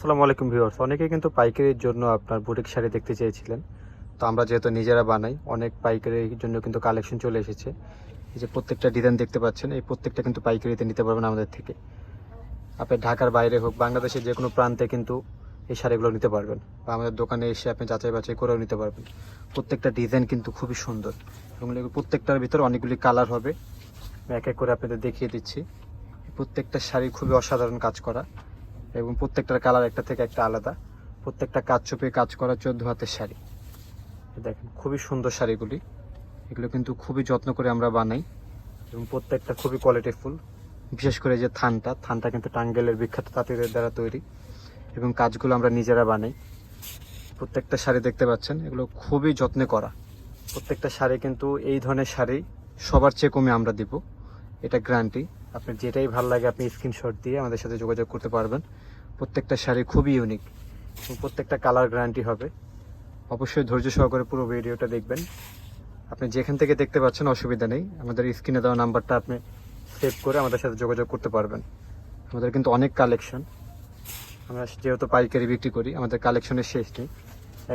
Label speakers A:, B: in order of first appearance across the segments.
A: আসসালামু আলাইকুম ভিউয়ার্স। অনেকে কিন্তু পাইকারির জন্য আপনার বুটিক শাড়ি দেখতে চেয়েছিলেন। তো আমরা যেহেতু নিজেরা বানাই, অনেক পাইকারির জন্য কিন্তু কালেকশন চলে এসেছে। এই যে প্রত্যেকটা ডিজাইন দেখতে পাচ্ছেন, এই প্রত্যেকটা কিন্তু পাইকারিতে নিতে পারবেন আমাদের থেকে। আপনি ঢাকার বাইরে হোক, বাংলাদেশের যে কোনো প্রান্তে কিন্তু এই শাড়িগুলো নিতে পারবেন। বা আমাদের দোকানে এসে আপনি যাচাই বাছাই করেও নিতে পারবেন। প্রত্যেকটা ডিজাইন কিন্তু খুবই সুন্দর। এবং প্রত্যেকটার ভিতরে অনেকগুলি কালার হবে। এক এক করে আপনাদের দেখিয়ে দিচ্ছি। প্রত্যেকটা শাড়ি খুবই অসাধারণ কাজ করা। এবং প্রত্যেকটার কালার একটা থেকে একটা আলাদা। প্রত্যেকটা কাজ চোপে কাজ করা চোদ্দ হাতের শাড়ি। দেখেন, খুবই সুন্দর শাড়িগুলি। এগুলো কিন্তু খুবই যত্ন করে আমরা বানাই এবং প্রত্যেকটা খুবই কোয়ালিটিফুল বিশেষ করে যে থানটা থানটা কিন্তু টাঙ্গেলের বিখ্যাত তাঁতিদের দ্বারা তৈরি এবং কাজগুলো আমরা নিজেরা বানাই। প্রত্যেকটা শাড়ি দেখতে পাচ্ছেন, এগুলো খুবই যত্নে করা। প্রত্যেকটা শাড়ি কিন্তু এই ধরনের শাড়ি সবার চেয়ে কমে আমরা দিব। এটা গ্যারান্টি। আপনার যেটাই ভালো লাগে, আপনি স্ক্রিনশট দিয়ে আমাদের সাথে যোগাযোগ করতে পারবেন। প্রত্যেকটা শাড়ি খুবই ইউনিক প্রত্যেকটা কালার গ্যারান্টি হবে। অবশ্যই ধৈর্য সহকারে পুরো ভিডিওটা দেখবেন। আপনি যেখান থেকে দেখতে পাচ্ছেন, অসুবিধা নেই। আমাদের স্ক্রিনে দেওয়া নাম্বারটা আপনি সেভ করে আমাদের সাথে যোগাযোগ করতে পারবেন। আমাদের কিন্তু অনেক কালেকশন আমরা যেহেতু পাইকারি বিক্রি করি, আমাদের কালেকশনের শেষ নেই।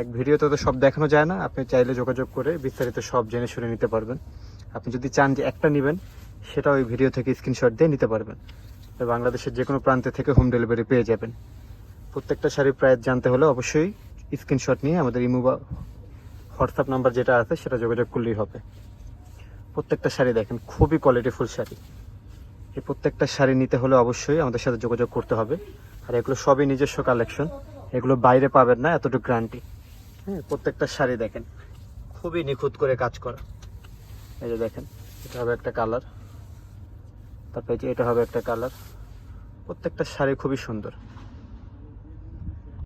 A: এক ভিডিওতে তো সব দেখানো যায় না। আপনি চাইলে যোগাযোগ করে বিস্তারিত সব জেনে শুনে নিতে পারবেন। আপনি যদি চান যে একটা নেবেন সেটা ওই ভিডিও থেকে স্ক্রিনশট দিয়ে নিতে পারবেন। বাংলাদেশের যে কোনো প্রান্তে থেকে হোম ডেলিভারি পেয়ে যাবেন। প্রত্যেকটা শাড়ির প্রাইস জানতে হলে অবশ্যই স্ক্রিনশট নিয়ে আমাদের ইমো বা হোয়াটসঅ্যাপ নাম্বার যেটা আছে, সেটা যোগাযোগ করলেই হবে। প্রত্যেকটা শাড়ি দেখেন, খুবই কোয়ালিটিফুল শাড়ি। এই প্রত্যেকটা শাড়ি নিতে হলে অবশ্যই আমাদের সাথে যোগাযোগ করতে হবে। আর এগুলো সবই নিজস্ব কালেকশন এগুলো বাইরে পাবেন না, এতটুকু গ্যারান্টি হ্যাঁ প্রত্যেকটা শাড়ি দেখেন, খুবই নিখুঁত করে কাজ করা। এই যে দেখেন, এটা হবে একটা কালার তারপরে এটা হবে একটা কালার প্রত্যেকটা শাড়ি খুবই সুন্দর।